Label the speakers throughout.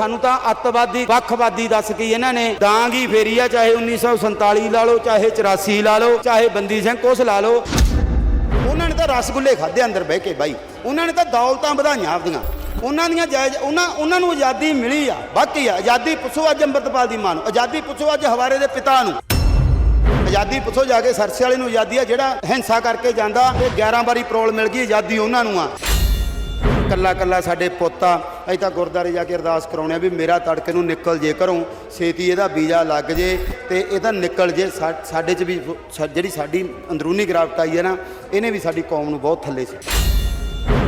Speaker 1: ਸਾਨੂੰ ਤਾਂ ਅੱਤਵਾਦੀ ਵੱਖਵਾਦੀ ਦੱਸ ਕੇ ਇਹਨਾਂ ਨੇ ਦਾਂਗ ਹੀ ਫੇਰੀ ਆ, ਚਾਹੇ 1947 ਲਾ ਲਓ, ਚਾਹੇ 84 ਲਾ ਲਓ, ਚਾਹੇ ਬੰਦੀ ਸਿੰਘ ਕੁਛ ਲਾ ਲਓ। ਉਹਨਾਂ ਨੇ ਤਾਂ ਰਸਗੁੱਲੇ ਖਾਦੇ ਅੰਦਰ ਬਹਿ ਕੇ ਬਾਈ। ਉਹਨਾਂ ਨੇ ਤਾਂ ਦੌਲਤਾਂ ਵਧਾਈਆਂ ਆਪਦੀਆਂ। ਉਹਨਾਂ ਦੀਆਂ ਜਾਇਜ਼ ਉਹਨਾਂ ਉਹਨਾਂ ਨੂੰ ਆਜ਼ਾਦੀ ਮਿਲੀ ਆ ਬਾਕੀ ਆਜ਼ਾਦੀ ਪੁੱਛੋ ਅੱਜ ਅੰਮ੍ਰਿਤਪਾਲ ਦੀ ਮਾਂ ਨੂੰ। ਆਜ਼ਾਦੀ ਪੁੱਛੋ ਅੱਜ ਹਵਾਰੇ ਦੇ ਪਿਤਾ ਨੂੰ। ਆਜ਼ਾਦੀ ਪੁੱਛੋ ਜਾ ਕੇ ਸਰਸੇ ਵਾਲੇ ਨੂੰ ਆਜ਼ਾਦੀ ਆ ਜਿਹੜਾ ਹਿੰਸਾ ਕਰਕੇ ਜਾਂਦਾ, ਤੇ 11 ਵਾਰੀ ਪਰੋਲ ਮਿਲ ਗਈ, ਆਜ਼ਾਦੀ ਉਹਨਾਂ ਨੂੰ ਆ। ਕੱਲਾ ਕੱਲਾ ਸਾਡੇ ਪੋਤਾ, ਅਸੀਂ ਤਾਂ ਗੁਰਦਾਰੇ ਜਾ ਕੇ ਅਰਦਾਸ ਕਰਾਉਣੇ ਆ ਵੀ ਮੇਰਾ ਤੜਕੇ ਨੂੰ ਨਿਕਲ ਜੇ ਘਰੋਂ, ਛੇਤੀ ਇਹਦਾ ਵੀਜ਼ਾ ਲੱਗ ਜੇ ਤੇ ਇਹਦਾ ਨਿਕਲ ਜੇ ਸਾਡੇ 'ਚ ਵੀ, ਸਾ- ਜਿਹੜੀ ਸਾਡੀ ਅੰਦਰੂਨੀ ਗਿਰਾਵਟ ਆਈ ਹੈ ਨਾ, ਇਹਨੇ ਵੀ ਸਾਡੀ ਕੌਮ ਨੂੰ ਬਹੁਤ ਥੱਲੇ ਸੀ।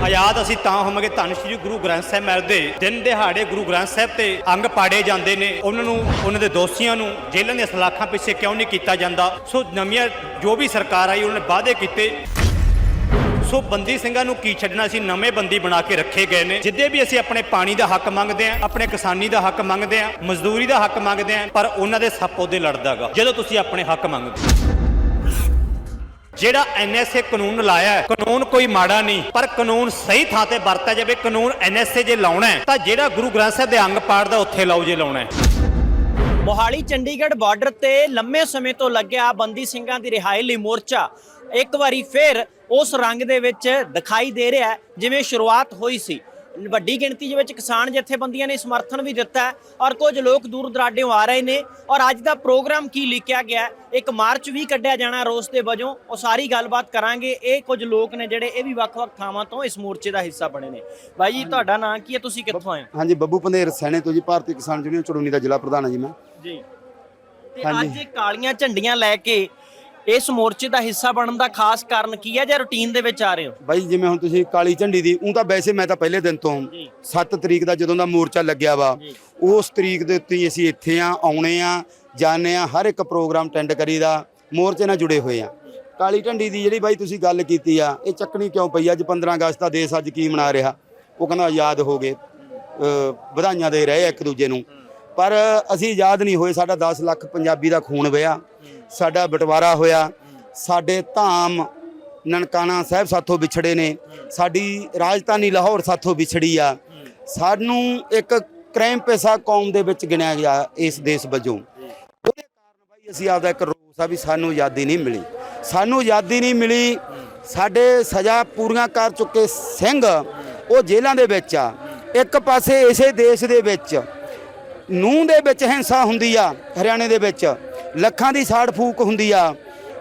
Speaker 2: ਆਜ਼ਾਦ ਅਸੀਂ ਤਾਂ ਹੋਵਾਂਗੇ ਧੰਨ ਸ਼੍ਰੀ ਗੁਰੂ ਗ੍ਰੰਥ ਸਾਹਿਬ ਮਹਿਲ ਦੇ, ਦਿਨ ਦਿਹਾੜੇ ਗੁਰੂ ਗ੍ਰੰਥ ਸਾਹਿਬ ਤੇ ਅੰਗ ਪਾੜੇ ਜਾਂਦੇ ਨੇ, ਉਹਨਾਂ ਨੂੰ, ਉਹਨਾਂ ਦੇ ਦੋਸ਼ੀਆਂ ਨੂੰ ਜੇਲ੍ਹਾਂ ਦੀਆਂ ਸਲਾਖਾਂ ਪਿੱਛੇ ਕਿਉਂ ਨਹੀਂ ਕੀਤਾ ਜਾਂਦਾ? ਸੋ ਨਵੀਆਂ ਜੋ ਵੀ ਸਰਕਾਰ ਆਈ, ਉਹਨਾਂ ਨੇ ਵਾਅਦੇ ਕੀਤੇ। ਸੋ ਬੰਦੀ ਸਿੰਘਾਂ ਨੂੰ ਕੀ ਛੱਡਣਾ ਸੀ? ਨਵੇਂ ਬੰਦੀ ਬਣਾ ਕੇ ਰੱਖੇ ਗਏ ਨੇ। ਜਿੱਦੇ ਵੀ ਅਸੀਂ ਆਪਣੇ ਪਾਣੀ ਦਾ ਹੱਕ ਮੰਗਦੇ ਆਂ ਆਪਣੇ ਕਿਸਾਨੀ ਦਾ ਹੱਕ ਮੰਗਦੇ ਆਂ ਮਜ਼ਦੂਰੀ ਦਾ ਹੱਕ ਮੰਗਦੇ ਆਂ ਪਰ ਉਹਨਾਂ ਦੇ ਸੱਪ ਉਹਦੇ ਲੜਦਾਗਾ। ਜਦੋਂ ਤੁਸੀਂ ਆਪਣੇ ਹੱਕ ਮੰਗਦੇ ਜਿਹੜਾ ਐਨਐਸਏ ਕਾਨੂੰਨ ਲਾਇਆ ਹੈ, ਕਾਨੂੰਨ ਕੋਈ ਮਾੜਾ ਨਹੀਂ, ਪਰ ਕਾਨੂੰਨ ਸਹੀ ਥਾਂ ਤੇ ਵਰਤਿਆ ਜਾਵੇ, ਕਾਨੂੰਨ ਐਨਐਸਏ ਜੇ ਲਾਉਣਾ ਹੈ, ਤਾਂ ਜਿਹੜਾ ਗੁਰੂ ਗ੍ਰੰਥ ਸਾਹਿਬ ਦੇ ਅੰਗ ਪਾੜਦਾ ਉੱਥੇ ਲਾਓ ਜੇ ਲਾਉਣਾ ਹੈ।
Speaker 3: ਮੋਹਾਲੀ ਚੰਡੀਗੜ੍ਹ ਬਾਰਡਰ ਤੇ ਲੰਮੇ ਸਮੇਂ ਤੋਂ ਲੱਗਿਆ ਬੰਦੀ ਸਿੰਘਾਂ ਦੀ ਰਿਹਾਈ ਲਈ ਮੋਰਚਾ। ਇੱਕ ਵਾਰੀ ਫਿਰ ਉਸ ਰੰਗ ਦੇ ਵਿੱਚ ਦਿਖਾਈ ਦੇ ਰਿਹਾ ਜਿਵੇਂ ਸ਼ੁਰੂਆਤ ਹੋਈ ਸੀ। ਵੱਡੀ ਗਿਣਤੀ ਦੇ ਵਿੱਚ ਕਿਸਾਨ ਜਥੇਬੰਦੀਆਂ ਨੇ ਸਮਰਥਨ ਵੀ ਦਿੱਤਾ ਔਰ ਕੁਝ ਲੋਕ ਦੂਰ ਦਰਾਡਿਓਂ ਆ ਰਹੇ ਨੇ ਔਰ ਅੱਜ ਦਾ ਪ੍ਰੋਗਰਾਮ ਕੀ ਲਿਖਿਆ ਗਿਆ? ਇੱਕ ਮਾਰਚ ਵੀ ਕੱਢਿਆ ਜਾਣਾ ਰੋਸ ਦੇ ਵਜੋਂ। ਉਹ ਸਾਰੀ ਗੱਲਬਾਤ ਕਰਾਂਗੇ। ਇਹ ਕੁਝ ਲੋਕ ਨੇ ਜਿਹੜੇ ਇਹ ਵੀ ਵੱਖ-ਵੱਖ ਥਾਵਾਂ ਤੋਂ ਇਸ ਮੋਰਚੇ ਦਾ ਹਿੱਸਾ ਬਣੇ ਨੇ। ਬਾਈ ਜੀ ਤੁਹਾਡਾ ਨਾਂ ਕੀ ਹੈ? ਤੁਸੀਂ ਕਿੱਥੋਂ ਆਏ
Speaker 1: ਹਾਂਜੀ ਬੱਬੂ ਪੰਧੇਰ ਸੈਣੇ ਤੋਂ ਜੀ ਭਾਰਤੀ ਕਿਸਾਨ ਯੂਨੀਅਨ ਚੜੂਨੀ ਦਾ ਜ਼ਿਲ੍ਹਾ ਪ੍ਰਧਾਨ ਹਾਂ ਜੀ ਮੈਂ।
Speaker 3: ਜੀ। ਤੇ। ਅੱਜ ਕਾਲੀਆਂ ਝੰਡੀਆਂ ਲੈ ਕੇ ਇਸ ਮੋਰਚੇ ਦਾ ਹਿੱਸਾ ਬਣਨ ਦਾ ਖਾਸ ਕਾਰਨ ਕੀ ਹੈ ਜਾਂ ਰੁਟੀਨ ਦੇ ਵਿੱਚ ਆ ਰਹੇ ਹੋ?
Speaker 1: ਬਾਈ ਜਿਵੇਂ ਹੁਣ ਤੁਸੀਂ ਕਾਲੀ ਝੰਡੀ ਦੀ ਉਹ ਤਾਂ ਵੈਸੇ ਮੈਂ ਤਾਂ ਪਹਿਲੇ ਦਿਨ ਤੋਂ
Speaker 3: ਜੀ।
Speaker 1: 7 ਤਰੀਕ ਦਾ ਜਦੋਂ ਦਾ ਮੋਰਚਾ ਲੱਗਿਆ ਵਾ। ਉਸ ਤਰੀਕ ਦੇ ਉੱਤੇ ਅਸੀਂ ਇੱਥੇ ਆ ਆਉਣੇ ਆ ਜਾਣੇ ਆ ਹਰ ਇੱਕ ਪ੍ਰੋਗਰਾਮ ਅਟੈਂਡ ਕਰੀਦਾ ਮੋਰਚੇ ਨਾਲ ਜੁੜੇ ਹੋਏ ਆ। ਕਾਲੀ ਝੰਡੀ ਦੀ ਜਿਹੜੀ ਬਾਈ ਤੁਸੀਂ ਗੱਲ ਕੀਤੀ ਆ ਇਹ ਚੱਕਣੀ ਕਿਉਂ ਪਈ ਅੱਜ 15 ਅਗਸਤ ਦਾ ਦੇਸ਼ ਅੱਜ ਕੀ ਮਨਾ ਰਿਹਾ? ਉਹ ਕਹਿੰਦਾ ਆਜ਼ਾਦ ਹੋ ਗਏ। ਵਧਾਈਆਂ ਦੇ ਰਹੇ ਇੱਕ ਦੂਜੇ ਨੂੰ। ਪਰ ਅਸੀਂ ਆਜ਼ਾਦ ਨਹੀਂ ਹੋਏ ਸਾਡਾ 10 ਲੱਖ ਪੰਜਾਬੀ ਦਾ ਖੂਨ ਵਹਿਆ। ਸਾਡਾ ਬਟਵਾਰਾ ਹੋਇਆ। ਸਾਡੇ ਧਾਮ ਨਨਕਾਣਾ ਸਾਹਿਬ ਸਾਥੋਂ ਵਿਛੜੇ ਨੇ। ਸਾਡੀ ਰਾਜਧਾਨੀ ਲਾਹੌਰ ਸਾਥੋਂ ਵਿਛੜੀ ਆ। ਸਾਨੂੰ ਇੱਕ ਕ੍ਰਾਈਮ ਪੇਸ਼ਾ ਕੌਮ ਦੇ ਵਿੱਚ ਗਿਣਿਆ ਗਿਆ ਇਸ ਦੇਸ਼ ਵਜੋਂ। ਉਹਦੇ ਕਾਰਨ ਬਾਈ ਅਸੀਂ ਆਪਦਾ ਇੱਕ ਰੋਸ ਆ ਵੀ ਸਾਨੂੰ ਆਜ਼ਾਦੀ ਨਹੀਂ ਮਿਲੀ। ਸਾਨੂੰ ਆਜ਼ਾਦੀ ਨਹੀਂ ਮਿਲੀ। ਸਾਡੇ ਸਜ਼ਾ ਪੂਰੀਆਂ ਕਰ ਚੁੱਕੇ ਸਿੰਘ ਉਹ ਜੇਲ੍ਹਾਂ ਦੇ ਵਿੱਚ ਆ। ਇੱਕ ਪਾਸੇ ਇਸੇ ਦੇਸ਼ ਦੇ ਵਿੱਚ ਨੂੰਹ ਦੇ ਵਿੱਚ ਹਿੰਸਾ ਹੁੰਦੀ ਆ ਹਰਿਆਣੇ ਦੇ ਵਿੱਚ। ਲੱਖਾਂ ਦੀ ਸਾੜ ਫੂਕ ਹੁੰਦੀ ਆ।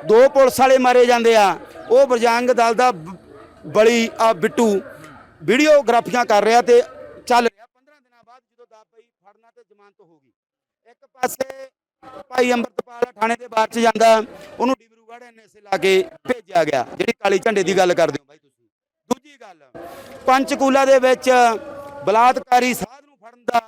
Speaker 1: ਦੋ ਪੁਲਿਸ ਵਾਲੇ ਮਾਰੇ ਜਾਂਦੇ ਆ। ਉਹ ਬਰਜੰਗ ਦਲ ਦਾ ਬਲੀ ਆ ਬਿੱਟੂ ਵੀਡੀਓਗ੍ਰਾਫੀਆਂ ਕਰ ਰਿਹਾ ਤੇ ਚੱਲ ਰਿਹਾ। 15 ਦਿਨਾਂ ਬਾਅਦ ਜਦੋਂ ਦਾ ਪਈ ਫੜਨਾ ਤੇ ਜ਼ਮਾਨਤ ਹੋ ਗਈ। ਇੱਕ ਪਾਸੇ ਭਾਈ ਅੰਮ੍ਰਿਤਪਾਲ ਥਾਣੇ ਦੇ ਬਾਅਦ ਚ ਜਾਂਦਾ। ਉਹਨੂੰ ਡਿਬਰੂਗੜ੍ਹ ਐਨਐਸਏ ਲਾ ਕੇ ਭੇਜਿਆ ਗਿਆ। ਜਿਹੜੀ ਕਾਲੀ ਝੰਡੇ ਦੀ ਗੱਲ ਕਰਦੇ ਹੋ ਬਾਈ ਤੁਸੀਂ। ਦੂਜੀ ਗੱਲ, ਪੰਚਕੂਲਾ ਦੇ ਵਿੱਚ ਬਲਾਤਕਾਰੀ ਸਾਧ ਨੂੰ ਫੜਨ ਦਾ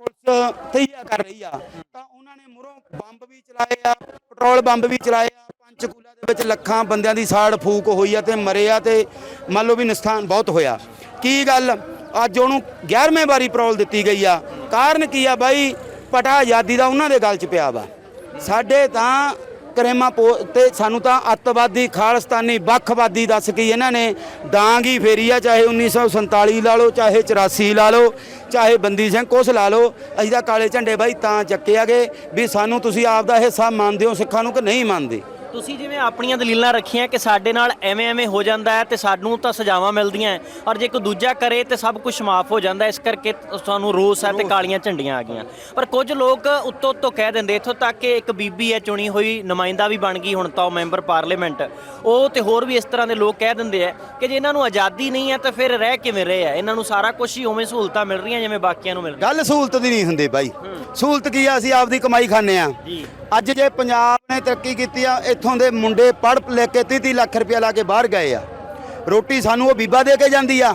Speaker 1: ਪੁਲਿਸ ਤਈਆ ਕਰ ਰਹੀ ਆ। ਤਾਂ ਉਹਨਾਂ ਨੇ ਮੁਰੋਂ ਬੰਬ ਵੀ ਚਲਾਏ ਆ, ਪੈਟਰੋਲ ਬੰਬ ਵੀ ਚਲਾਏ ਆ ਪੰਚਕੂਲਾ ਦੇ ਵਿੱਚ ਲੱਖਾਂ ਬੰਦਿਆਂ ਦੀ ਸਾੜ ਫੂਕ ਹੋਈ ਆ ਤੇ ਮਰੇ ਆ ਤੇ ਮੰਨ ਲਓ ਵੀ ਨੁਕਸਾਨ ਬਹੁਤ ਹੋਇਆ। ਕੀ ਗੱਲ? ਅੱਜ ਉਹਨੂੰ 11ਵੇਂ ਵਾਰੀ ਪੈਟਰੋਲ ਦਿੱਤੀ ਗਈ ਆ। ਕਾਰਨ ਕੀ ਆ ਬਾਈ? ਪਟਾ ਆਜ਼ਾਦੀ ਦਾ ਉਹਨਾਂ ਦੇ ਗੱਲ 'ਚ ਪਿਆ ਵਾ। ਸਾਡੇ ਤਾਂ ਕਰੇਮਾ ਪੋ ਤੇ ਸਾਨੂੰ ਤਾਂ ਅੱਤਵਾਦੀ, ਖਾਲਸਤਾਨੀ, ਵੱਖਵਾਦੀ ਦੱਸ ਕੇ ਇਹਨਾਂ ਨੇ ਡਾਂਗ ਹੀ ਫੇਰੀ ਆ, ਚਾਹੇ 1947 ਲਾ ਲਓ, ਚਾਹੇ 84 ਲਾ ਲਓ, ਚਾਹੇ ਬੰਦੀ ਸਿੰਘ ਕੁਛ ਲਾ ਲਓ, ਅਸੀਂ ਤਾਂ ਕਾਲੇ ਝੰਡੇ ਬਾਈ ਤਾਂ ਚੱਕੇ ਆਗੇ ਵੀ ਸਾਨੂੰ ਤੁਸੀਂ ਆਪ ਦਾ ਹਿੱਸਾ ਮੰਨਦੇ ਹੋ ਸਿੱਖਾਂ ਨੂੰ ਕਿ ਨਹੀਂ ਮੰਨਦੇ?
Speaker 3: ਤੁਸੀਂ ਜਿਵੇਂ ਆਪਣੀਆਂ ਦਲੀਲਾਂ ਰੱਖੀਆਂ ਕਿ ਸਾਡੇ ਨਾਲ ਐਵੇਂ ਐਵੇਂ ਹੋ ਜਾਂਦਾ ਹੈ ਤੇ ਸਾਨੂੰ ਤਾਂ ਸਜ਼ਾਵਾਂ ਮਿਲਦੀਆਂ ਹੈ ਔਰ ਜੇ ਕੋਈ ਦੂਜਾ ਕਰੇ ਤੇ ਸਭ ਕੁਝ ਮਾਫ ਹੋ ਜਾਂਦਾ ਹੈ। ਇਸ ਕਰਕੇ ਤੁਹਾਨੂੰ ਰੋਸ ਹੈ ਤੇ ਕਾਲੀਆਂ ਝੰਡੀਆਂ ਆ ਗਈਆਂ। ਪਰ ਕੁਝ ਲੋਕ ਉੱਤੋਂ ਉੱਤੋਂ ਕਹਿ ਦਿੰਦੇ ਇੱਥੋਂ ਤੱਕ ਕਿ ਇੱਕ ਬੀਬੀ ਹੈ ਚੁਣੀ ਹੋਈ ਨੁਮਾਇੰਦਾ ਵੀ ਬਣ ਗਈ ਹੁਣ ਤਾਂ ਉਹ ਮੈਂਬਰ ਪਾਰਲੀਮੈਂਟ। ਉਹ ਤੇ ਹੋਰ ਵੀ ਇਸ ਤਰ੍ਹਾਂ ਦੇ ਲੋਕ ਕਹਿ ਦਿੰਦੇ ਆ ਕਿ ਜੇ ਇਹਨਾਂ ਨੂੰ ਆਜ਼ਾਦੀ ਨਹੀਂ ਹੈ ਤਾਂ ਫਿਰ ਰਹਿ ਕਿਵੇਂ ਰਹੇ ਆ ਇਹਨਾਂ ਨੂੰ ਸਾਰਾ ਕੁਝ ਹੀ ਉਵੇਂ ਸਹੂਲਤਾਂ ਮਿਲ ਰਹੀਆਂ ਜਿਵੇਂ ਬਾਕੀਆਂ ਨੂੰ ਮਿਲ ਰਹੀਆਂ।
Speaker 1: ਗੱਲ ਸਹੂਲਤ ਦੀ ਨਹੀਂ ਹੁੰਦੀ ਬਾਈ। ਸਹੂਲਤ ਕੀ ਆ? ਅਸੀਂ ਆਪਦੀ ਕਮਾਈ ਖਾਂਦੇ ਆ
Speaker 3: ਜੀ।
Speaker 1: ਅੱਜ ਜੇ ਪੰਜਾਬ ਨੇ ਤਰੱਕੀ ਕੀਤੀ ਆ, ਇੱਥੋਂ ਦੇ ਮੁੰਡੇ ਪੜ੍ਹ ਲੈ ਕੇ 30 30 ਲੱਖ ਰੁਪਇਆ ਲਾ ਕੇ ਬਾਹਰ ਗਏ ਆ। ਰੋਟੀ ਸਾਨੂੰ ਉਹ ਬੀਬਾ ਦੇ ਕੇ ਜਾਂਦੀ ਆ।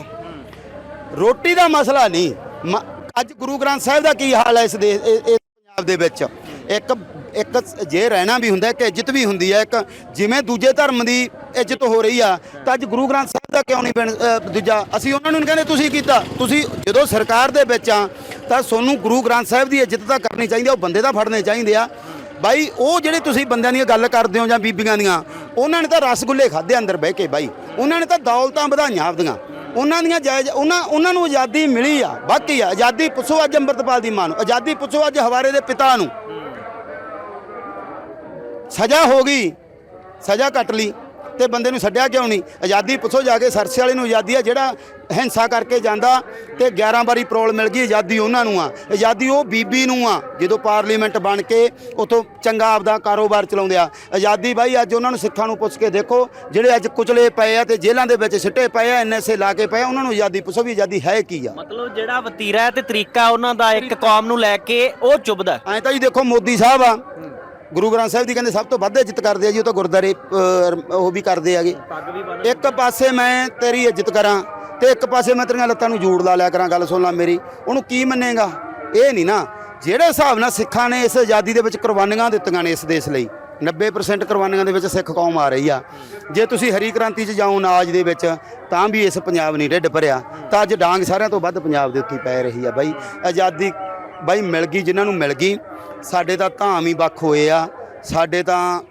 Speaker 1: ਰੋਟੀ ਦਾ ਮਸਲਾ ਨਹੀਂ। ਮ- ਅੱਜ ਗੁਰੂ ਗ੍ਰੰਥ ਸਾਹਿਬ ਦਾ ਕੀ ਹਾਲ ਹੈ ਇਸ ਦੇ, ਇਹ- ਪੰਜਾਬ ਦੇ ਵਿੱਚ? ਇੱਕ ਇੱਕ ਜੇ ਰਹਿਣਾ ਵੀ ਹੁੰਦਾ, ਇੱਕ ਇੱਜ਼ਤ ਵੀ ਹੁੰਦੀ ਹੈ ਇੱਕ ਜਿਵੇਂ ਦੂਜੇ ਧਰਮ ਦੀ ਇੱਜ਼ਤ ਹੋ ਰਹੀ ਆ, ਤਾਂ ਅੱਜ ਗੁਰੂ ਗ੍ਰੰਥ ਸਾਹਿਬ ਦਾ ਕਿਉਂ ਨਹੀਂ ਬਣ- ਦੂਜਾ? ਅਸੀਂ ਉਹਨਾਂ ਨੂੰ ਨਹੀਂ ਕਹਿੰਦੇ ਤੁਸੀਂ ਕੀਤਾ। ਤੁਸੀਂ ਜਦੋਂ ਸਰਕਾਰ ਦੇ ਵਿੱਚ ਆ, ਤਾਂ ਤੁਹਾਨੂੰ ਗੁਰੂ ਗ੍ਰੰਥ ਸਾਹਿਬ ਦੀ ਇੱਜ਼ਤ ਤਾਂ ਕਰਨੀ ਚਾਹੀਦੀ ਆ, ਉਹ ਬੰਦੇ ਤਾਂ ਫੜਨੇ ਚਾਹੀਦੇ ਆ। ਬਾਈ, ਉਹ ਜਿਹੜੇ ਤੁਸੀਂ ਬੰਦਿਆਂ ਦੀਆਂ ਗੱਲ ਕਰਦੇ ਹੋ ਜਾਂ ਬੀਬੀਆਂ ਦੀਆਂ, ਉਹਨਾਂ ਨੇ ਤਾਂ ਰਸਗੁੱਲੇ ਖਾਦੇ ਅੰਦਰ ਬਹਿ ਕੇ ਬਾਈ। ਉਹਨਾਂ ਨੇ ਤਾਂ ਦੌਲਤਾਂ ਵਧਾਈਆਂ ਆਪਦੀਆਂ। ਉਹਨਾਂ ਦੀਆਂ ਜਾਇਜ਼, ਉਹਨਾਂ ਉਹਨਾਂ ਨੂੰ ਆਜ਼ਾਦੀ ਮਿਲੀ ਆ, ਬਾਕੀ ਆਜ਼ਾਦੀ ਪੁੱਛੋ ਅੱਜ ਅੰਮ੍ਰਿਤਪਾਲ ਦੀ ਮਾਂ ਨੂੰ, ਆਜ਼ਾਦੀ ਪੁੱਛੋ ਅੱਜ ਹਵਾਰੇ ਦੇ ਪਿਤਾ ਨੂੰ। ਸਜ਼ਾ ਹੋ ਗਈ, ਸਜ਼ਾ ਕੱਟ ਲਈ। ਤੇ ਬੰਦੇ ਨੂੰ ਛੱਡਿਆ ਕਿਉਂ ਨਹੀਂ? ਆਜ਼ਾਦੀ ਪੁੱਛੋ ਜਾ ਕੇ ਸਰਸੇ ਵਾਲੇ ਨੂੰ ਆਜ਼ਾਦੀ ਆ ਜਿਹੜਾ ਹਿੰਸਾ ਕਰਕੇ ਜਾਂਦਾ ਤੇ 11 ਵਾਰੀ ਪਰੋਲ ਮਿਲ ਗਈ ਆਜ਼ਾਦੀ ਉਹਨਾਂ ਨੂੰ ਆ। ਆਜ਼ਾਦੀ ਉਹ ਬੀਬੀ ਨੂੰ ਆ ਜਦੋਂ ਪਾਰਲੀਮੈਂਟ ਬਣ ਕੇ ਉਥੋਂ ਚੰਗਾ ਆਪਦਾ ਕਾਰੋਬਾਰ ਚਲਾਉਂਦੇ ਆ। ਆਜ਼ਾਦੀ ਬਾਈ ਅੱਜ ਉਹਨਾਂ ਨੂੰ ਸਿੱਖਾਂ ਨੂੰ ਪੁੱਛ ਕੇ ਦੇਖੋ ਜਿਹੜੇ ਅੱਜ ਕੁਚਲੇ ਪਏ ਆ ਤੇ ਜੇਲ੍ਹਾਂ ਦੇ ਵਿੱਚ ਸਿੱਟੇ ਪਏ ਆ ਐਨਐਸਏ ਲਾ ਕੇ ਪਏ ਉਹਨਾਂ ਨੂੰ ਆਜ਼ਾਦੀ ਪੁੱਛੋ ਵੀ ਆਜ਼ਾਦੀ ਹੈ ਕੀ ਆ।
Speaker 3: ਮਤਲਬ ਜਿਹੜਾ ਵਤੀਰਾ ਤੇ ਤਰੀਕਾ ਉਹਨਾਂ ਦਾ ਇੱਕ ਕੌਮ ਨੂੰ ਲੈ ਕੇ ਉਹ ਚੁੱਭਦਾ
Speaker 1: ਐਂ ਤਾਂ ਜੀ ਦੇਖੋ ਮੋਦੀ ਸਾਹਿਬ ਆ ਗੁਰੂ ਗ੍ਰੰਥ ਸਾਹਿਬ ਦੀ ਕਹਿੰਦੇ ਸਭ ਤੋਂ ਵੱਧ ਇੱਜ਼ਤ ਕਰਦੇ ਆ ਜੀ, ਉਹ ਤਾਂ ਗੁਰਦਾਰੇ ਉਹ ਵੀ ਕਰਦੇ ਆਗੇ
Speaker 3: ਪੱਗ
Speaker 1: ਇੱਕ ਪਾਸੇ ਮੈਂ ਤੇਰੀ ਇੱਜ਼ਤ ਕਰਾਂ ਤੇ ਇੱਕ ਪਾਸੇ ਮੈਂ ਤੇਰੀਆਂ ਲੱਤਾਂ ਨੂੰ ਜੂੜ ਲਾ ਲਿਆ ਕਰਾਂ, ਗੱਲ ਸੁਣ ਲੈ ਮੇਰੀ। ਉਹਨੂੰ ਕੀ ਮੰਨੇਗਾ? ਇਹ ਨਹੀਂ ਨਾ, ਜਿਹੜੇ ਹਿਸਾਬ ਨਾਲ ਸਿੱਖਾਂ ਨੇ ਇਸ ਆਜ਼ਾਦੀ ਦੇ ਵਿੱਚ ਕੁਰਬਾਨੀਆਂ ਦਿੱਤੀਆਂ ਨੇ ਇਸ ਦੇਸ਼ ਲਈ 90% ਕੁਰਬਾਨੀਆਂ ਦੇ ਵਿੱਚ ਸਿੱਖ ਕੌਮ ਆ ਰਹੀ ਆ। ਜੇ ਤੁਸੀਂ ਹਰੀ ਕ੍ਰਾਂਤੀ 'ਚ ਜਾਓ ਨਾਜ ਦੇ ਵਿੱਚ, ਤਾਂ ਵੀ ਇਸ ਪੰਜਾਬ ਨਹੀਂ ਢਿੱਡ ਭਰਿਆ। ਤਾਂ ਅੱਜ ਡਾਂਗ ਸਾਰਿਆਂ ਤੋਂ ਵੱਧ ਪੰਜਾਬ ਦੇ ਉੱਤੇ ਪੈ ਰਹੀ ਆ ਬਾਈ। ਆਜ਼ਾਦੀ ਬਾਈ ਮਿਲ ਗਈ ਜਿਨ੍ਹਾਂ ਨੂੰ ਮਿਲ ਗਈ ਸਾਡੇ ਤਾਂ ਧਾਮ ਹੀ ਵੱਖ ਹੋਏ ਆ ਸਾਡੇ ਤਾਂ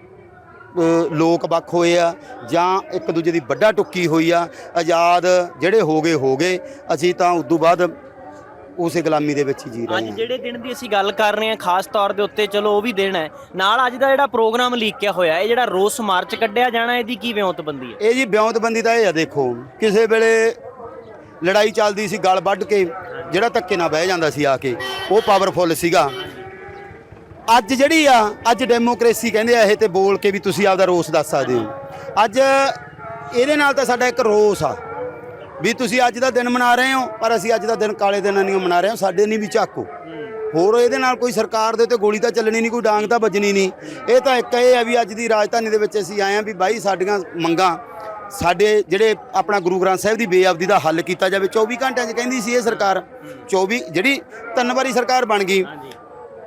Speaker 1: ਲੋਕ ਵੱਖ ਹੋਏ ਆ ਜਾਂ ਇੱਕ ਦੂਜੇ ਦੀ ਵੱਡਾ ਟੁੱਕੀ ਹੋਈ ਆ ਆਜ਼ਾਦ ਜਿਹੜੇ ਹੋ ਗਏ ਹੋ ਗਏ ਅਸੀਂ ਤਾਂ ਉਦੋਂ ਬਾਅਦ ਉਸੇ ਗੁਲਾਮੀ ਦੇ ਵਿੱਚ ਹੀ ਜੀ
Speaker 3: ਅੱਜ
Speaker 1: ਰਹੇ ਹਾਂ।
Speaker 3: ਜਿਹੜੇ ਦਿਨ ਦੀ ਅਸੀਂ ਗੱਲ ਕਰ ਰਹੇ ਹਾਂ ਖਾਸ ਤੌਰ ਦੇ ਉੱਤੇ ਚਲੋ ਉਹ ਵੀ ਦਿਨ ਹੈ। ਨਾਲ ਅੱਜ ਦਾ ਜਿਹੜਾ ਪ੍ਰੋਗਰਾਮ ਲੀਕਿਆ ਹੋਇਆ ਇਹ ਜਿਹੜਾ ਰੋਸ ਮਾਰਚ ਕੱਢਿਆ ਜਾਣਾ ਇਹਦੀ ਕੀ ਵਿਉਂਤਬੰਦੀ ਹੈ?
Speaker 1: ਇਹ ਜੀ ਬਿਉਂਤਬੰਦੀ ਤਾਂ ਇਹ ਆ ਦੇਖੋ ਕਿਸੇ ਵੇਲੇ ਲੜਾਈ ਚੱਲਦੀ ਸੀ ਗਲ ਵੱਢ ਕੇ ਜਿਹੜਾ ਧੱਕੇ ਨਾਲ ਬਹਿ ਜਾਂਦਾ ਸੀ ਆ ਕੇ, ਉਹ ਪਾਵਰਫੁੱਲ ਸੀਗਾ। ਅੱਜ ਜਿਹੜੀ ਆ, ਅੱਜ ਡੈਮੋਕ੍ਰੇਸੀ ਕਹਿੰਦੇ ਆ ਇਹ ਤੇ ਬੋਲ ਕੇ ਵੀ ਤੁਸੀਂ ਆਪਦਾ ਰੋਸ ਦੱਸ ਸਕਦੇ ਹੋ। ਅੱਜ ਇਹਦੇ ਨਾਲ ਤਾਂ ਸਾਡਾ ਇੱਕ ਰੋਸ ਆ, ਵੀ ਤੁਸੀਂ ਅੱਜ ਦਾ ਦਿਨ ਮਨਾ ਰਹੇ ਹੋ, ਪਰ ਅਸੀਂ ਅੱਜ ਦਾ ਦਿਨ ਕਾਲੇ ਦਿਨ ਨਹੀਂ ਮਨਾ ਰਹੇ ਹਾਂ, ਸਾਡੇ ਨਹੀਂ ਵੀ ਝਾਕੋ ਹੋਰ ਇਹਦੇ ਨਾਲ ਕੋਈ ਸਰਕਾਰ ਦੇ ਉੱਤੇ ਗੋਲੀ ਤਾਂ ਚੱਲਣੀ ਨਹੀਂ, ਕੋਈ ਡਾਂਗ ਤਾਂ ਵੱਜਣੀ ਨਹੀਂ। ਇਹ ਤਾਂ ਇੱਕ ਇਹ ਆ ਵੀ ਅੱਜ ਦੀ ਰਾਜਧਾਨੀ ਦੇ ਵਿੱਚ ਅਸੀਂ ਆਏ ਆ ਵੀ ਬਾਈ ਸਾਡੀਆਂ ਮੰਗਾਂ ਸਾਡੇ ਜਿਹੜੇ ਆਪਣਾ ਗੁਰੂ ਗ੍ਰੰਥ ਸਾਹਿਬ ਦੀ ਬੇਅਬਦੀ ਦਾ ਹੱਲ ਕੀਤਾ ਜਾਵੇ 24 ਘੰਟਿਆਂ 'ਚ ਕਹਿੰਦੀ ਸੀ ਇਹ ਸਰਕਾਰ 24 ਜਿਹੜੀ ਤਿੰਨ ਵਾਰੀ ਸਰਕਾਰ ਬਣ ਗਈ।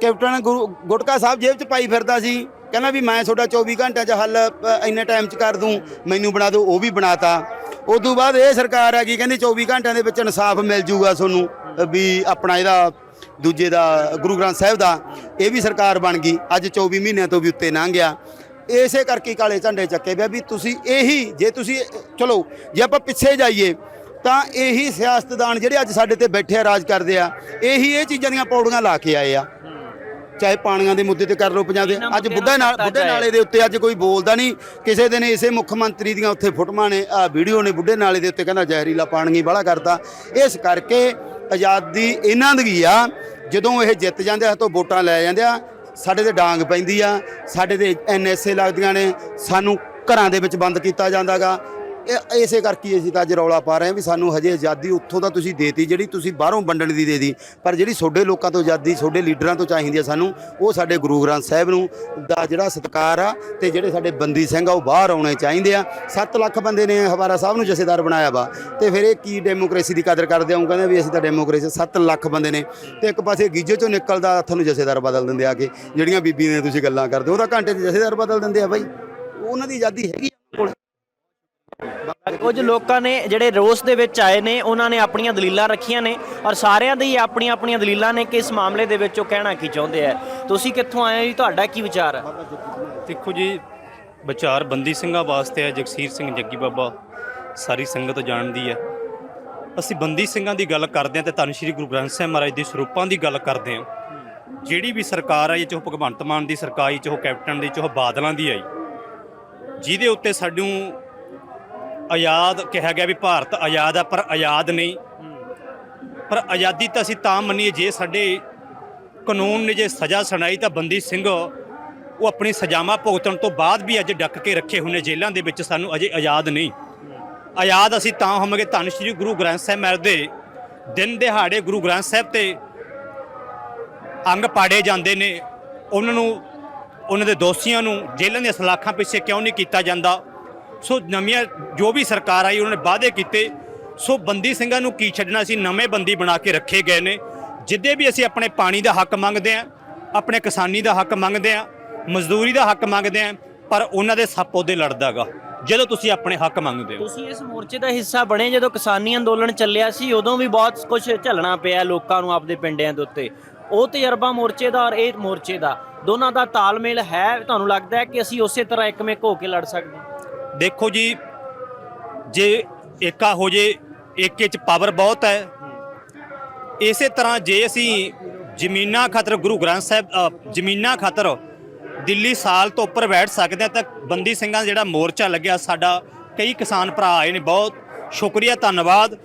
Speaker 1: ਕੈਪਟਨ ਗੁਰੂ ਗੁਟਕਾ ਸਾਹਿਬ ਜੇਬ 'ਚ ਪਾਈ ਫਿਰਦਾ ਸੀ ਕਹਿੰਦਾ ਵੀ ਮੈਂ ਤੁਹਾਡਾ 24 ਘੰਟਿਆਂ 'ਚ ਹੱਲ ਇੰਨੇ ਟਾਈਮ 'ਚ ਕਰ ਦੂੰ ਮੈਨੂੰ ਬਣਾ ਦਿਓ ਉਹ ਵੀ ਬਣਾਤਾ। ਉਦੋਂ ਬਾਅਦ ਇਹ ਸਰਕਾਰ ਆ ਗਈ ਕਹਿੰਦੀ 24 ਘੰਟਿਆਂ ਦੇ ਵਿੱਚ ਇਨਸਾਫ ਮਿਲ ਜੂਗਾ ਤੁਹਾਨੂੰ ਵੀ ਆਪਣਾ ਇਹਦਾ ਦੂਜੇ ਦਾ ਗੁਰੂ ਗ੍ਰੰਥ ਸਾਹਿਬ ਦਾ ਇਹ ਵੀ ਸਰਕਾਰ ਬਣ ਗਈ ਅੱਜ 24 ਮਹੀਨਿਆਂ ਤੋਂ ਵੀ ਉੱਤੇ ਲੰਘ ਗਿਆ। ਇਸੇ ਕਰਕੇ ਕਾਲੇ ਝੰਡੇ ਚੱਕੇ ਪਿਆ ਵੀ ਤੁਸੀਂ ਇਹੀ ਜੇ ਤੁਸੀਂ ਚਲੋ ਜੇ ਆਪਾਂ ਪਿੱਛੇ ਜਾਈਏ ਤਾਂ ਇਹੀ ਸਿਆਸਤਦਾਨ ਜਿਹੜੇ ਅੱਜ ਸਾਡੇ ਤੇ ਬੈਠੇ ਆ ਰਾਜ ਕਰਦੇ ਆ ਇਹੀ ਇਹ ਚੀਜ਼ਾਂ ਦੀਆਂ ਪੌੜੀਆਂ ਲਾ ਕੇ ਆਏ ਆ। ਚਾਹੇ ਪਾਣੀਆਂ ਦੇ ਮੁੱਦੇ ਤੇ ਕਰ ਲਓ ਪੰਜਾਬ ਦੇ ਅੱਜ ਬੁੱਢਾ ਨਾਲ ਬੁੱਢੇ ਨਾਲੇ ਦੇ ਉੱਤੇ ਅੱਜ ਕੋਈ ਬੋਲਦਾ ਨਹੀਂ ਕਿਸੇ ਦਿਨ ਇਸੇ ਮੁੱਖ ਮੰਤਰੀ ਦੀਆਂ ਉੱਥੇ ਫੋਟੋਆਂ ਨੇ ਆ ਵੀਡੀਓ ਨੇ ਬੁੱਢੇ ਨਾਲੇ ਦੇ ਉੱਤੇ ਕਹਿੰਦਾ ਜ਼ਹਿਰੀਲਾ ਪਾਣੀ ਬਾਹਲਾ ਕਰਦਾ ਇਸ ਕਰਕੇ ਆਜ਼ਾਦੀ ਇਹਨਾਂ ਦੀ ਆ ਜਦੋਂ ਇਹ ਜਿੱਤ ਜਾਂਦੇ ਆ ਤੋਂ ਵੋਟਾਂ ਲੈ ਜਾਂਦੇ ਆ ਸਾਡੇ ਤੇ ਡਾਂਗ ਪੈਂਦੀ ਆ, ਸਾਡੇ ਤੇ ਐਨਐਸਏ ਲੱਗਦੀਆਂ ਨੇ, ਸਾਨੂੰ ਘਰਾਂ ਦੇ ਵਿੱਚ ਬੰਦ ਕੀਤਾ ਜਾਂਦਾਗਾ। ਇਹ ਇਸੇ ਕਰਕੇ ਅਸੀਂ ਤਾਂ ਅੱਜ ਰੌਲਾ ਪਾ ਰਹੇ ਹਾਂ ਵੀ ਸਾਨੂੰ ਹਜੇ ਆਜ਼ਾਦੀ ਉੱਥੋਂ ਦਾ ਤੁਸੀਂ ਦੇਤੀ, ਜਿਹੜੀ ਤੁਸੀਂ ਬਾਹਰੋਂ ਵੰਡਣ ਦੀ ਦੇ ਪਰ ਜਿਹੜੀ ਤੁਹਾਡੇ ਲੋਕਾਂ ਤੋਂ ਆਜ਼ਾਦੀ, ਤੁਹਾਡੇ ਲੀਡਰਾਂ ਤੋਂ ਚਾਹੀਦੀ ਆ ਸਾਨੂੰ, ਉਹ ਸਾਡੇ ਗੁਰੂ ਗ੍ਰੰਥ ਸਾਹਿਬ ਨੂੰ ਦਾ ਜਿਹੜਾ ਸਤਿਕਾਰ ਆ ਤੇ ਜਿਹੜੇ ਸਾਡੇ ਬੰਦੀ ਸਿੰਘ ਆ, ਉਹ ਬਾਹਰ ਆਉਣੇ ਚਾਹੀਦੇ ਆ। 7 ਲੱਖ ਬੰਦੇ ਨੇ ਹਵਾਰਾ ਸਾਹਿਬ ਨੂੰ ਜਥੇਦਾਰ ਬਣਾਇਆ ਵਾ। ਤੇ ਫਿਰ ਇਹ ਕੀ ਡੈਮੋਕ੍ਰੇਸੀ ਦੀ ਕਦਰ ਕਰਦੇ ਆ? ਉਹ ਕਹਿੰਦੇ ਵੀ ਅਸੀਂ ਤਾਂ ਡੈਮੋਕ੍ਰੇਸੀ 7 ਲੱਖ ਬੰਦੇ ਨੇ। ਤੇ ਇੱਕ ਪਾਸੇ ਗੀਜੇ ਚੋਂ ਨਿਕਲਦਾ ਹੱਥ ਨੂੰ ਜਥੇਦਾਰ ਬਦਲ ਦਿੰਦੇ ਆ ਕੇ। ਜਿਹੜੀਆਂ ਬੀਬੀਆਂ ਨੇ ਤੁਸੀਂ ਗੱਲਾਂ ਕਰਦੇ, ਉਹ ਤਾਂ ਘੰਟੇ 'ਚ ਜਥੇਦਾਰ ਬਦਲ ਦਿੰਦੇ ਆ ਬਾਈ। ਉਹਨਾਂ ਦੀ ਆਜ਼ਾਦੀ ਹੈਗੀ ਕੋਲ
Speaker 3: ਕੁਝ ਲੋਕਾਂ ਨੇ ਜਿਹੜੇ ਰੋਸ ਦੇ ਵਿੱਚ ਆਏ ਨੇ, ਉਹਨਾਂ ਨੇ ਆਪਣੀਆਂ ਦਲੀਲਾਂ ਰੱਖੀਆਂ ਨੇ ਔਰ ਸਾਰਿਆਂ ਦੀ ਆਪਣੀਆਂ ਆਪਣੀਆਂ ਦਲੀਲਾਂ ਨੇ ਕਿ ਇਸ ਮਾਮਲੇ ਦੇ ਵਿੱਚ ਉਹ ਕਹਿਣਾ ਕੀ ਚਾਹੁੰਦੇ ਆ। ਤੁਸੀਂ ਕਿੱਥੋਂ ਆਏ ਹੋ ਜੀ? ਤੁਹਾਡਾ ਕੀ ਵਿਚਾਰ ਹੈ
Speaker 2: ਦੇਖੋ ਜੀ, ਵਿਚਾਰ ਬੰਦੀ ਸਿੰਘਾਂ ਵਾਸਤੇ ਹੈ ਜਗਸੀਰ ਸਿੰਘ ਜੱਗੀ ਬਾਬਾ ਸਾਰੀ ਸੰਗਤ ਜਾਣਦੀ ਹੈ ਅਸੀਂ ਬੰਦੀ ਸਿੰਘਾਂ ਦੀ ਗੱਲ ਕਰਦੇ ਹਾਂ ਤੇ ਧੰਨ ਸ਼੍ਰੀ ਗੁਰੂ ਗ੍ਰੰਥ ਸਾਹਿਬ ਮਹਾਰਾਜ ਦੇ ਸਰੂਪਾਂ ਦੀ ਗੱਲ ਕਰਦੇ ਹਾਂ ਜਿਹੜੀ ਵੀ ਸਰਕਾਰ ਆਈ, ਚਾਹੇ ਭਗਵੰਤ ਮਾਨ ਦੀ ਸਰਕਾਰ ਆਈ, ਚਾਹੇ ਕੈਪਟਨ ਦੀ, ਚਾਹੇ ਬਾਦਲਾਂ ਦੀ ਆਈ, ਜਿਹਦੇ ਉੱਤੇ ਸਾਨੂੰ ਆਜ਼ਾਦ ਕਿਹਾ ਗਿਆ ਵੀ ਭਾਰਤ ਆਜ਼ਾਦ ਆ, ਪਰ ਆਜ਼ਾਦ ਨਹੀਂ। ਪਰ ਆਜ਼ਾਦੀ ਤਾਂ ਅਸੀਂ ਤਾਂ ਮੰਨੀਏ, ਜੇ ਸਾਡੇ ਕਾਨੂੰਨ ਨੇ ਜੇ ਸਜ਼ਾ ਸੁਣਾਈ ਤਾਂ ਬੰਦੀ ਸਿੰਘ ਉਹ ਆਪਣੀ ਸਜ਼ਾਵਾਂ ਭੁਗਤਣ ਤੋਂ ਬਾਅਦ ਵੀ ਅੱਜ ਡੱਕ ਕੇ ਰੱਖੇ ਹੋਏ ਨੇ ਜੇਲ੍ਹਾਂ ਦੇ ਵਿੱਚ, ਸਾਨੂੰ ਅਜੇ ਆਜ਼ਾਦ ਨਹੀਂ। ਆਜ਼ਾਦ ਅਸੀਂ ਤਾਂ ਹੋਵਾਂਗੇ, ਧੰਨ ਸ਼੍ਰੀ ਗੁਰੂ ਗ੍ਰੰਥ ਸਾਹਿਬ ਮਹਾਰਾਜ ਦੇ ਦਿਨ ਦਿਹਾੜੇ ਗੁਰੂ ਗ੍ਰੰਥ ਸਾਹਿਬ ਤੇ ਅੰਗ ਪਾੜੇ ਜਾਂਦੇ ਨੇ। ਉਹਨਾਂ ਨੂੰ, ਉਹਨਾਂ ਦੇ ਦੋਸ਼ੀਆਂ ਨੂੰ ਜੇਲ੍ਹਾਂ ਦੀਆਂ ਸਲਾਖਾਂ ਪਿੱਛੇ ਕਿਉਂ ਨਹੀਂ ਕੀਤਾ ਜਾਂਦਾ? ਸੋ ਨਵੀਆਂ ਜੋ ਵੀ ਸਰਕਾਰ ਆਈ, ਉਹਨਾਂ ਨੇ ਵਾਅਦੇ ਕੀਤੇ। ਸੋ ਬੰਦੀ ਸਿੰਘਾਂ ਨੂੰ ਕੀ ਛੱਡਣਾ ਸੀ? ਨਵੇਂ ਬੰਦੀ ਬਣਾ ਕੇ ਰੱਖੇ ਗਏ ਨੇ। ਜਿੱਦੇ ਵੀ ਅਸੀਂ ਆਪਣੇ ਪਾਣੀ ਦਾ ਹੱਕ ਮੰਗਦੇ ਆਂ ਆਪਣੇ ਕਿਸਾਨੀ ਦਾ ਹੱਕ ਮੰਗਦੇ ਆਂ ਮਜ਼ਦੂਰੀ ਦਾ ਹੱਕ ਮੰਗਦੇ ਆਂ ਪਰ ਉਹਨਾਂ ਦੇ ਸੱਪ ਉਹਦੇ ਲੜਦਾਗਾ। ਜਦੋਂ ਤੁਸੀਂ ਆਪਣੇ ਹੱਕ ਮੰਗਦੇ ਹੋ।
Speaker 3: ਤੁਸੀਂ ਇਸ ਮੋਰਚੇ ਦਾ ਹਿੱਸਾ ਬਣੇ ਜਦੋਂ ਕਿਸਾਨੀ ਅੰਦੋਲਨ ਚੱਲਿਆ ਸੀ, ਉਦੋਂ ਵੀ ਬਹੁਤ ਕੁਝ ਝੱਲਣਾ ਪਿਆ ਲੋਕਾਂ ਨੂੰ ਆਪਦੇ ਪਿੰਡਿਆਂ ਦੇ ਉੱਤੇ। ਉਹ ਤਜਰਬਾ ਮੋਰਚੇ ਦਾ ਔਰ ਇਹ ਮੋਰਚੇ ਦਾ। ਦੋਨਾਂ ਦਾ ਤਾਲਮੇਲ ਹੈ, ਤੁਹਾਨੂੰ ਲੱਗਦਾ ਹੈ ਕਿ ਅਸੀਂ ਉਸੇ ਤਰ੍ਹਾਂ ਇੱਕਮਿਕ ਹੋ ਕੇ ਲੜ ਸਕਦੇ ਹਾਂ?
Speaker 2: ਦੇਖੋ ਜੀ, ਜੇ ਏਕਾ ਹੋ ਜੇ, ਏਕੇ ਚ ਪਾਵਰ ਬਹੁਤ ਹੈ। ਇਸੇ ਤਰ੍ਹਾਂ ਜੇ ਅਸੀਂ ਜ਼ਮੀਨਾਂ ਖਾਤਰ, ਗੁਰੂ ਗ੍ਰੰਥ ਸਾਹਿਬ ਜ਼ਮੀਨਾਂ ਖਾਤਰ ਦਿੱਲੀ ਸਾਲ ਤੋਂ ਉੱਪਰ ਬੈਠ ਸਕਦੇ ਹਾਂ, ਤਾਂ ਬੰਦੀ ਸਿੰਘਾਂ ਦਾ ਜਿਹੜਾ ਮੋਰਚਾ ਲੱਗਿਆ, ਸਾਡਾ ਕਈ ਕਿਸਾਨ ਭਰਾ ਆਏ ਨੇ, ਬਹੁਤ ਸ਼ੁਕਰੀਆ, ਧੰਨਵਾਦ।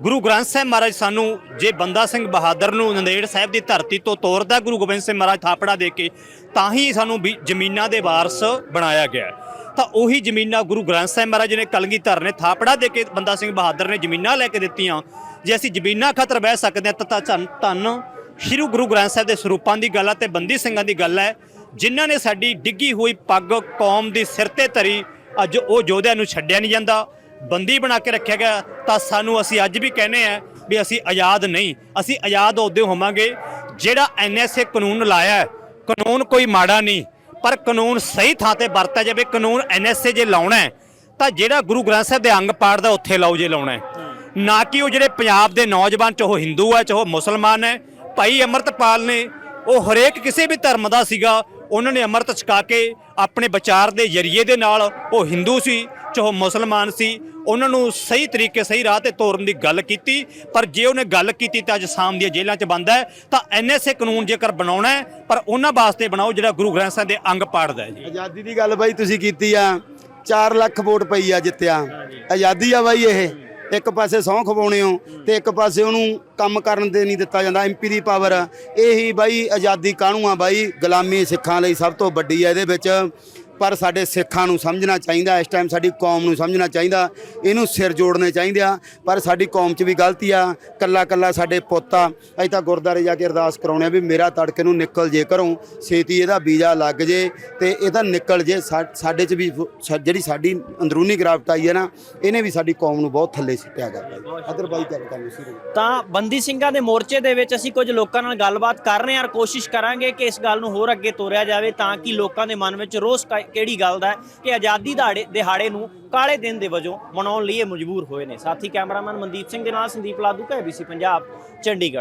Speaker 2: ਗੁਰੂ ਗ੍ਰੰਥ ਸਾਹਿਬ ਮਹਾਰਾਜ ਸਾਨੂੰ, ਜੇ ਬੰਦਾ ਸਿੰਘ ਬਹਾਦਰ ਨੂੰ ਨੰਦੇੜ ਸਾਹਿਬ ਦੀ ਧਰਤੀ ਤੋਂ ਤੋਰਦਾ, ਗੁਰੂ ਗੋਬਿੰਦ ਸਿੰਘ ਮਹਾਰਾਜ ਥਾਪੜਾ ਦੇ ਕੇ, ਤਾਂ ਹੀ ਸਾਨੂੰ ਵੀ ਜ਼ਮੀਨਾਂ ਦੇ ਵਾਰਸ ਬਣਾਇਆ ਗਿਆ। ਤਾਂ ਉਹੀ ਜ਼ਮੀਨਾਂ ਗੁਰੂ ਗ੍ਰੰਥ ਸਾਹਿਬ ਮਹਾਰਾਜ ਨੇ ਕਲਗੀਧਰ ਨੇ ਥਾਪੜਾ ਦੇ ਕੇ ਬੰਦਾ ਸਿੰਘ ਬਹਾਦਰ ਨੇ ਜ਼ਮੀਨਾਂ ਲੈ ਕੇ ਦਿੱਤੀਆਂ। ਜੇ ਅਸੀਂ ਜ਼ਮੀਨਾਂ ਖਾਤਰ ਬਹਿ ਸਕਦੇ ਹਾਂ ਤਾਂ ਤਾਂ ਧੰਨ ਧੰਨ ਸ਼੍ਰੀ ਗੁਰੂ ਗ੍ਰੰਥ ਸਾਹਿਬ ਦੇ ਸਰੂਪਾਂ ਦੀ ਗੱਲ ਹੈ ਤੇ ਬੰਦੀ ਸਿੰਘਾਂ ਦੀ ਗੱਲ ਹੈ ਜਿਨ੍ਹਾਂ ਨੇ ਸਾਡੀ ਡਿੱਗੀ ਹੋਈ ਪੱਗ ਕੌਮ ਦੀ ਸਿਰ ਤੇ ਧਰੀ, ਅੱਜ ਉਹ ਯੋਧਿਆਂ ਨੂੰ ਛੱਡਿਆ ਨਹੀਂ ਜਾਂਦਾ। ਬੰਦੀ ਬਣਾ ਕੇ ਰੱਖਿਆ ਗਿਆ ਤਾਂ ਸਾਨੂੰ ਅਸੀਂ ਅੱਜ ਵੀ ਕਹਿੰਦੇ ਆ ਵੀ ਅਸੀਂ ਆਜ਼ਾਦ ਨਹੀਂ, ਅਸੀਂ ਆਜ਼ਾਦ ਉਦੋਂ ਹੋਵਾਂਗੇ। ਜਿਹੜਾ ਐਨਐਸਏ ਕਾਨੂੰਨ ਲਾਇਆ ਕਾਨੂੰਨ ਕੋਈ ਮਾੜਾ ਨਹੀਂ ਪਰ ਕਾਨੂੰਨ ਸਹੀ ਥਾਂ ਤੇ ਵਰਤਿਆ ਜਾਵੇ, ਕਾਨੂੰਨ ਐਨਐਸਏ ਜੇ ਲਾਉਣਾ ਤਾਂ ਜਿਹੜਾ ਗੁਰੂ ਗ੍ਰੰਥ ਸਾਹਿਬ ਦੇ ਅੰਗ ਪਾੜਦਾ ਉੱਥੇ ਲਾਓ ਜੇ ਲਾਉਣਾ ਨਾ ਕਿ ਉਹ ਜਿਹੜੇ ਪੰਜਾਬ ਦੇ ਨੌਜਵਾਨ ਚ ਉਹ ਹਿੰਦੂ ਹੈ ਚ ਉਹ ਮੁਸਲਮਾਨ ਹੈ, ਭਾਈ ਅਮਰਤਪਾਲ ਨੇ, ਉਹ ਹਰੇਕ ਕਿਸੇ ਵੀ ਧਰਮ ਦਾ ਸੀਗਾ, ਉਹਨਾਂ ਨੇ ਅੰਮ੍ਰਿਤ ਛਕਾ ਕੇ ਆਪਣੇ ਵਿਚਾਰ ਦੇ ਜਰੀਏ ਦੇ ਨਾਲ ਉਹ ਹਿੰਦੂ ਸੀ ਚਾਹੇ ਉਹ ਮੁਸਲਮਾਨ ਸੀ, ਉਹਨਾਂ ਨੂੰ ਸਹੀ ਤਰੀਕੇ, ਸਹੀ ਰਾਹ ਤੇ ਤੋਰਨ ਦੀ ਗੱਲ ਕੀਤੀ, ਪਰ ਜੇ ਉਹਨੇ ਗੱਲ ਕੀਤੀ ਤਾਂ ਅੱਜ ਸ਼ਾਮ ਦੀਆਂ ਜੇਲ੍ਹਾਂ 'ਚ ਬੰਦ ਹੈ, ਤਾਂ ਐਨਐਸਏ ਕਾਨੂੰਨ ਜੇਕਰ ਬਣਾਉਣਾ ਹੈ, ਪਰ ਉਹਨਾਂ ਵਾਸਤੇ ਬਣਾਓ ਜਿਹੜਾ ਗੁਰੂ ਗ੍ਰੰਥ ਸਾਹਿਬ ਦੇ ਅੰਗ ਪਾੜਦਾ ਹੈ ਜੀ।
Speaker 1: ਆਜ਼ਾਦੀ ਦੀ ਗੱਲ ਬਾਈ ਤੁਸੀਂ ਕੀਤੀ ਆ 4 ਲੱਖ ਵੋਟ ਪਈ ਆ ਜਿੱਤਿਆ। ਆਜ਼ਾਦੀ ਆ ਬਾਈ ਇਹ, ਇੱਕ ਪਾਸੇ ਸਹੁੰ ਖਵਾਉਣੇ ਹੋ ਤੇ ਇੱਕ ਪਾਸੇ ਉਹਨੂੰ ਕੰਮ ਕਰਨ ਦੇ ਨਹੀਂ ਦਿੱਤਾ ਜਾਂਦਾ ਐਮਪੀ ਦੀ ਪਾਵਰ। ਇਹੀ ਬਾਈ ਆਜ਼ਾਦੀ ਕਾਹਨੂੰ ਆ ਬਾਈ, ਗੁਲਾਮੀ ਸਿੱਖਾਂ ਲਈ ਸਭ ਤੋਂ ਵੱਡੀ ਹੈ ਇਹਦੇ ਵਿੱਚ। ਪਰ ਸਾਡੇ ਸਿੱਖਾਂ ਨੂੰ ਸਮਝਣਾ ਚਾਹੀਦਾ, ਇਸ ਟਾਈਮ ਸਾਡੀ ਕੌਮ ਨੂੰ ਸਮਝਣਾ ਚਾਹੀਦਾ, ਇਹਨੂੰ ਸਿਰ ਜੋੜਨੇ ਚਾਹੀਦੇ ਆ, ਪਰ ਸਾਡੀ ਕੌਮ 'ਚ ਵੀ ਗਲਤੀ ਆ, ਕੱਲਾ ਕੱਲਾ ਸਾਡੇ ਪੁੱਤ ਆ, ਅਸੀਂ ਤਾਂ ਗੁਰਦਾਰੇ ਜਾ ਕੇ ਅਰਦਾਸ ਕਰਾਉਣੇ ਆ ਵੀ ਮੇਰਾ ਤੜਕੇ ਨੂੰ ਨਿਕਲ ਜੇ ਘਰੋਂ, ਛੇਤੀ ਇਹਦਾ ਵੀਜ਼ਾ ਲੱਗ ਜੇ ਤੇ ਇਹਦਾ ਨਿਕਲ ਜੇ ਸਾਡੇ 'ਚ ਵੀ ਸਾ- ਜਿਹੜੀ ਸਾਡੀ ਅੰਦਰੂਨੀ ਗਿਰਾਵਟ ਆਈ ਹੈ ਨਾ, ਇਹਨੇ ਵੀ ਸਾਡੀ ਕੌਮ ਨੂੰ ਬਹੁਤ ਥੱਲੇ ਸਿੱਟਿਆ ਗਾ ਅਦਰਵਾਈਜ਼ ਗੱਲ ਕਰਨੀ ਸੀ।
Speaker 3: ਤਾਂ ਬੰਦੀ ਸਿੰਘਾਂ ਦੇ ਮੋਰਚੇ ਦੇ ਵਿੱਚ ਅਸੀਂ ਕੁਝ ਲੋਕਾਂ ਨਾਲ ਗੱਲਬਾਤ ਕਰ ਰਹੇ ਹਾਂ ਔਰ ਕੋਸ਼ਿਸ਼ ਕਰਾਂਗੇ ਕਿ ਇਸ ਗੱਲ ਨੂੰ ਹੋਰ ਅੱਗੇ ਤੋਰਿਆ ਜਾਵੇ ਤਾਂ ਕਿ ਲੋਕਾਂ ਦੇ ਮਨ ਵਿੱਚ ਰੋਸ ਕ- ਕਿਹੜੀ ਗੱਲ ਦਾ ਕਿ ਆਜ਼ਾਦੀ ਦਿਹਾੜੇ ਦਿਹਾੜੇ ਨੂੰ ਕਾਲੇ ਦਿਨ ਦੇ ਵਜੋਂ ਮਨਾਉਣ ਲਈ ਇਹ ਮਜਬੂਰ ਹੋਏ ਨੇ। ਸਾਥੀ ਕੈਮਰਾਮੈਨ ਮਨਦੀਪ ਸਿੰਘ ਦੇ ਨਾਲ ਸੰਦੀਪ ਲਾਦੂ ਕਾ ABC ਪੰਜਾਬ, ਚੰਡੀਗੜ੍ਹ।